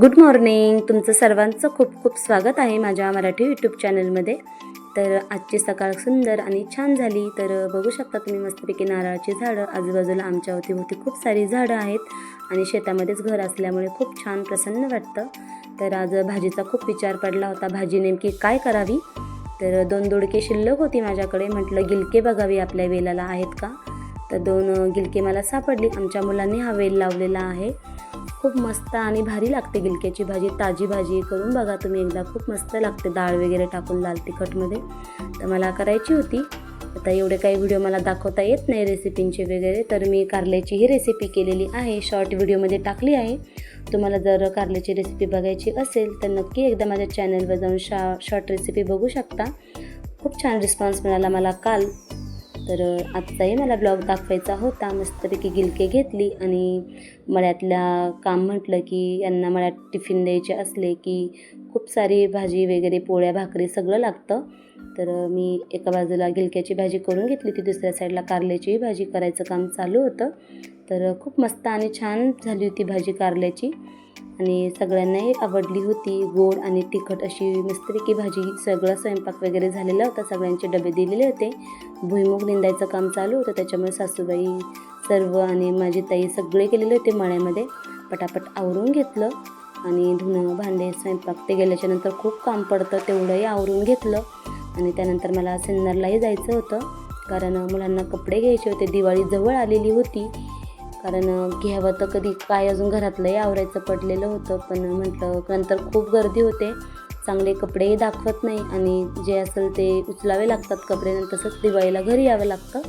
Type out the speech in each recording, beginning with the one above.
Good morning तुमचं सर्वांचं खूप खूप स्वागत आहे माझ्या मराठी यूट्यूब चॅनलमध्ये तर आजची सकाळ सुंदर आणि छान झाली. तर बघू शकता तुम्ही मस्तपैकी नारळाची झाडं. आजूबाजूला आमच्या अवतीभोवती खूप सारी झाडं आहेत आणि शेतामध्येच घर असल्यामुळे खूप छान प्रसन्न वाटतं. तर आज भाजीचा खूप विचार पडला होता. भाजी नेमकी काय करावी? तर दोन दोडके शिल्लक होती माझ्याकडे. म्हटलं गिलके बघावी आपल्या वेलाला आहेत का? तर दोन गिलके मला सापडली. आमच्या मुलांनी हा वेल लावलेला आहे. खूप मस्त आणि भारी लागते गिलक्याची भाजी. ताजी भाजी करून बघा तुम्ही एकदा. खूप मस्त लागते. डाळ वगैरे टाकून लाल तिखटमध्ये. तर मला करायची होती. आता एवढे काही व्हिडिओ मला दाखवता येत नाही रेसिपींचे वगैरे. तर मी कारल्याची ही रेसिपी केलेली आहे. शॉर्ट व्हिडिओमध्ये टाकली आहे. तुम्हाला जर कारल्याची रेसिपी बघायची असेल तर नक्की एकदा माझ्या चॅनलवर जाऊन शा शॉर्ट रेसिपी बघू शकता. खूप छान रिस्पॉन्स मिळाला मला काल. तर आजचाही मला ब्लॉग दाखवायचा होता. मस्तपैकी गिलके घेतली आणि मळ्यातल्या काम म्हटलं की यांना मळ्यात टिफिन द्यायचे असले की खूप सारी भाजी वगैरे पोळ्या भाकरी सगळं लागतं. तर मी एका बाजूला गिलक्याची भाजी करून घेतली. ती दुसऱ्या साईडला कारल्याचीही भाजी करायचं काम चालू होतं. तर खूप मस्त आणि छान झाली होती भाजी कारल्याची. आणि सगळ्यांनाही आवडली होती गोड आणि तिखट अशी मस्तपैकी भाजी. सगळं स्वयंपाक वगैरे झालेला होता सगळ्यांचे डबे दिलेले होते. भुईमुग निंदायचं काम चालू होतं त्याच्यामुळे सासूबाई सर्व आणि माझी ताई सगळे केलेले होते मळ्यामध्ये. पटापट आवरून घेतलं आणि धुणं भांडे स्वयंपाक ते गेल्याच्यानंतर खूप काम पडतं तेवढंही आवरून घेतलं. आणि त्यानंतर मला सिन्नरलाही जायचं होतं कारण मुलांना कपडे घ्यायचे होते. दिवाळी जवळ आलेली होती. कारण घ्यावं तर कधी काय अजून घरातलंही आवरायचं पडलेलं होतं पण म्हटलं नंतर खूप गर्दी होते. चांगले कपडेही दाखवत नाही आणि जे असेल ते उचलावे लागतात कपडे नंतर तसंच दिवाळीला घरी यावं लागतं.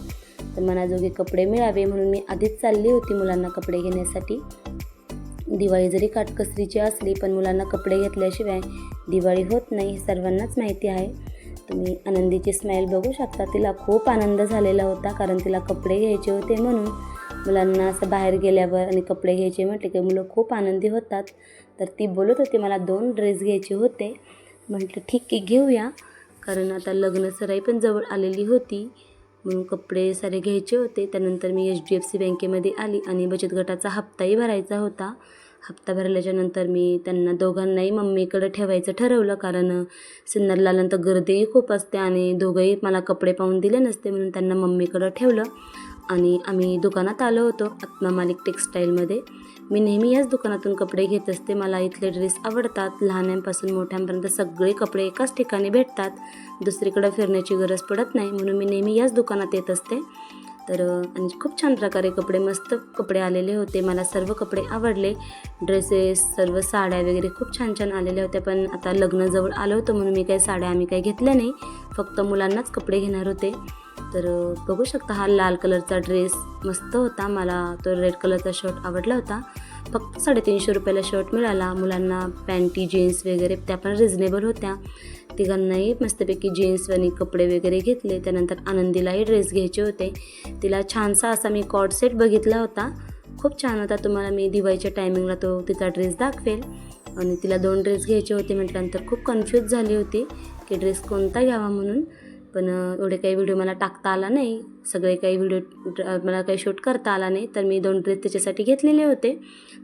तर मनाजोगे कपडे मिळावे म्हणून मी आधीच चालली होती मुलांना कपडे घेण्यासाठी. दिवाळी जरी काटकसरीची असली पण मुलांना कपडे घेतल्याशिवाय दिवाळी होत नाही हे सर्वांनाच माहिती आहे. तुम्ही आनंदीची स्माईल बघू शकता. तिला खूप आनंद झालेला होता कारण तिला कपडे घ्यायचे होते म्हणून मुलांना असं बाहेर गेल्यावर आणि कपडे घ्यायचे म्हटले की मुलं खूप आनंदी होतात. तर ती बोलत होती मला दोन ड्रेस घ्यायचे होते. म्हटलं ठीक आहे घेऊया. कारण आता लग्न सराई पण जवळ आलेली होती. म्हणून कपडे सारे घ्यायचे होते. त्यानंतर मी एच डी एफ सी बँकेमध्ये आली आणि बचत गटाचा हप्ताही भरायचा होता. हप्ता भरल्याच्यानंतर मी त्यांना दोघांनाही मम्मीकडं ठेवायचं ठरवलं. कारण सिन्नरला नंतर गर्दीही खूप असते आणि दोघंही मला कपडे पाहून दिले नसते म्हणून त्यांना मम्मीकडं ठेवलं. आणि आम्ही दुकानात आलो होतो आत्मा मालिक टेक्स्टाईलमध्ये मी नेहमी याच दुकानातून कपडे घेत असते. मला इथले ड्रेस आवडतात. लहानांपासून मोठ्यांपर्यंत सगळे कपडे एकाच ठिकाणी भेटतात. दुसरीकडं फिरण्याची गरज पडत नाही. म्हणून मी नेहमी याच दुकानात येत असते. तर आणि खूप छान प्रकारे कपडे मस्त कपडे आलेले होते. मला सर्व कपडे आवडले. ड्रेसेस सर्व साड्या वगैरे खूप छान छान आलेल्या होत्या. पण आता लग्नजवळ आलं होतं म्हणून मी काही साड्या आम्ही काही घेतल्या नाही. फक्त मुलांनाच कपडे घेणार होते. तर बघू शकता हा लाल कलरचा ड्रेस मस्त होता. मला तो रेड कलरचा शर्ट आवडला होता. फक्त साडेतीनशे रुपयाला शर्ट मिळाला. मुलांना पॅन्टी जीन्स वगैरे त्या पण रिझनेबल होत्या. तिघांनाही मस्तपैकी जीन्स आणि कपडे वगैरे घेतले. त्यानंतर आनंदीलाही ड्रेस घ्यायचे होते. तिला छानसा असा मी कॉड सेट बघितला होता. खूप छान होता. तुम्हाला मी दिवाळीच्या टायमिंगला तो तिचा ड्रेस दाखवेल. आणि तिला दोन ड्रेस घ्यायचे होते म्हटल्यानंतर खूप कन्फ्यूज झाली होती की ड्रेस कोणता घ्यावा म्हणून. पण एवढे काही व्हिडिओ मला टाकता आला नाही. सगळे काही व्हिडिओ मला काही शूट करता आला नाही. तर मी दोन ड्रेस त्याच्यासाठी घेतलेले होते.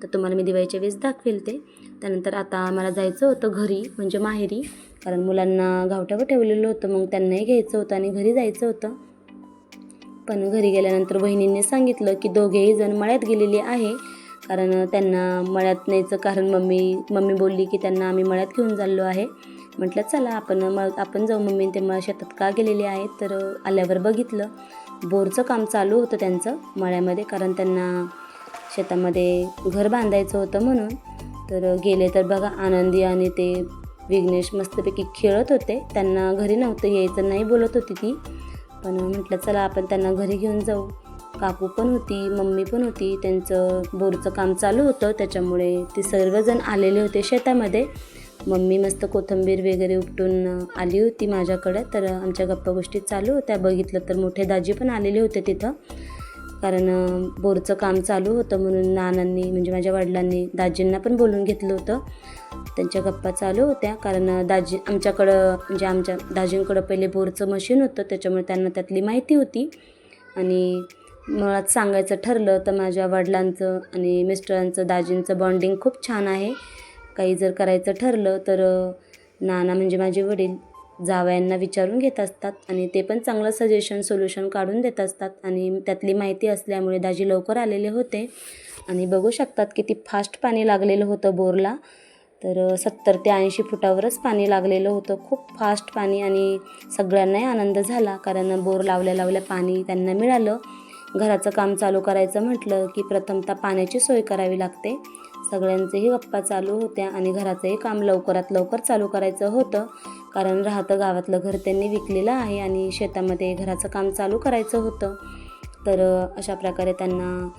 तर तुम्हाला मी दिवाळीच्या वेळेस दाखवेल ते त्यानंतर आता मला जायचं होतं घरी म्हणजे माहेरी. कारण मुलांना गावठ्यावर ठेवलेलं होतं मग त्यांनाही घ्यायचं होतं आणि घरी जायचं होतं. पण घरी गेल्यानंतर बहिणींनी सांगितलं की दोघेही जण मळ्यात गेलेले आहे. कारण त्यांना मळ्यात न्यायचं कारण मम्मी मम्मी बोलली की त्यांना आम्ही मळ्यात घेऊन चाललो आहे. म्हटलं चला आपण मग आपण जाऊ मम्मी ते मला शेतात का गेलेले आहेत? तर आल्यावर बघितलं बोरचं काम चालू होतं त्यांचं मळ्यामध्ये कारण त्यांना शेतामध्ये घर बांधायचं होतं म्हणून. तर गेले तर बघा आनंदी आणि ते विघ्नेश मस्तपैकी खेळत होते. त्यांना घरी नव्हतं यायचं नाही बोलत होती ती. पण म्हटलं चला आपण त्यांना घरी घेऊन जाऊ. काकू पण होती मम्मी पण होती. त्यांचं बोरचं काम चालू होतं त्याच्यामुळे ते सर्वजण आलेले होते शेतामध्ये. मम्मी मस्त कोथिंबीर वगैरे उपटून आली होती माझ्याकडे. तर आमच्या गप्पा गोष्टी चालू होत्या. बघितलं तर मोठे दाजी पण आलेले होते तिथं. कारण बोरचं काम चालू होतं म्हणून नानांनी म्हणजे माझ्या वडिलांनी दाजींना पण बोलून घेतलं होतं. त्यांच्या गप्पा चालू होत्या. कारण दाजी आमच्याकडं म्हणजे आमच्या दाजींकडं पहिले बोरचं मशीन होतं. त्याच्यामुळे त्यांना त्यातली माहिती होती. आणि मुळात सांगायचं ठरलं तर माझ्या वडिलांचं आणि मिस्टरांचं दाजींचं बॉन्डिंग खूप छान आहे. काही जर करायचं ठरलं तर नाना म्हणजे माझे वडील जावयांना विचारून घेत असतात आणि ते पण चांगलं सजेशन सोल्युशन काढून देत असतात. आणि त्यातली माहिती असल्यामुळे दाजी लवकर आलेले होते. आणि बघू शकतात किती फास्ट पाणी लागलेलं होतं बोरला. तर सत्तर ते ऐंशी फुटावरच पाणी लागलेलं होतं. खूप फास्ट पाणी आणि सगळ्यांनाही आनंद झाला कारण बोर लावल्या लावल्या पाणी त्यांना मिळालं. घराचं काम चालू करायचं म्हटलं की प्रथमतः पाण्याची सोय करावी लागते. सगळ्यांचेही गप्पा चालू होत्या आणि घराचंही काम लवकरात लवकर चालू करायचं होतं. कारण राहतं गावातलं घर त्यांनी विकलेलं आहे आणि शेतामध्ये घराचं काम चालू करायचं होतं. तर अशा प्रकारे त्यांना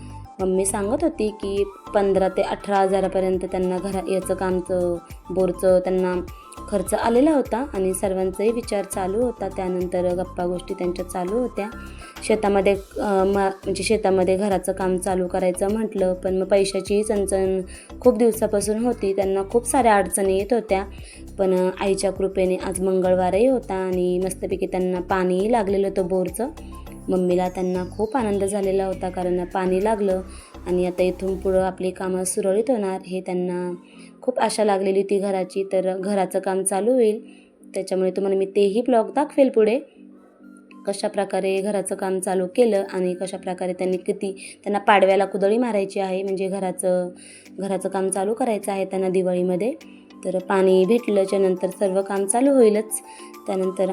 मम्मी सांगत होती की पंधरा ते अठरा हजारापर्यंत त्यांना घरा याचं कामचं बोरचं त्यांना खर्च आलेला होता आणि सर्वांचाही विचार चालू होता. त्यानंतर गप्पा गोष्टी त्यांच्या चालू होत्या. शेतामध्ये म्हणजे शेतामध्ये घराचं काम चालू करायचं म्हटलं पण मग पैशाचीही चणचण खूप दिवसापासून होती. त्यांना खूप साऱ्या अडचणी येत होत्या. पण आईच्या कृपेने आज मंगळवारही होता आणि मस्तपैकी त्यांना पाणीही लागलेलं होतं बोरचं. मम्मीला त्यांना खूप आनंद झालेला होता कारण पाणी लागलं आणि आता इथून पुढं आपली कामं सुरळीत होणार हे त्यांना खूप आशा लागलेली होती घराची तर घराचं काम चालू होईल. त्याच्यामुळे तुम्हाला मी तेही ब्लॉग दाखवेल पुढे. कशा प्रकारे घराचं काम चालू केलं आणि कशा प्रकारे त्यांनी किती त्यांना पाडव्याला कुदळी मारायची आहे म्हणजे घराचं घराचं काम चालू करायचं आहे त्यांना दिवाळीमध्ये. तर पाणी भेटल्याच्या नंतर सर्व काम चालू होईलच. त्यानंतर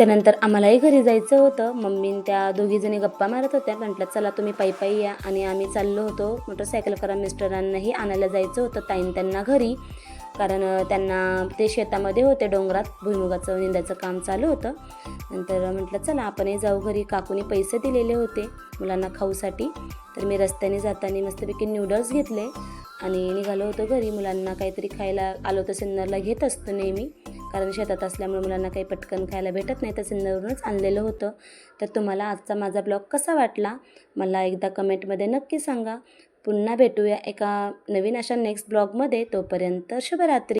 त्यानंतर आम्हालाही घरी जायचं होतं. मम्मीन त्या दोघीजणी गप्पा मारत होत्या. म्हटलं चला तुम्ही पायी पायी या. आणि आम्ही चाललो होतो. मोटरसायकल करा मिस्टरांनाही आणायला जायचं होतं ताईन त्यांना घरी. कारण त्यांना ते शेतामध्ये होते डोंगरात. भुईमुगाचं निंदाचं काम चालू होतं. नंतर म्हटलं चला आपणही जाऊ घरी. काकूने पैसे दिलेले होते मुलांना खाऊसाठी. तर मी रस्त्याने जाताना मस्तपैकी न्यूडल्स घेतले. आणि निघालो होतो घरी. मुलांना काहीतरी खायला आलो तर सिन्नरला घेत असतो नेहमी. कारण शेतात असल्यामुळे मुलांना काही पटकन खायला भेटत नाही तर सिन्नरवरूनच आणलेलं होतं. तर तुम्हाला आजचा माझा ब्लॉग कसा वाटला? मला एकदा कमेंटमध्ये नक्की सांगा. पुन्हा भेटूया एका नवीन अशा नेक्स्ट ब्लॉगमध्ये तोपर्यंत शुभरात्री.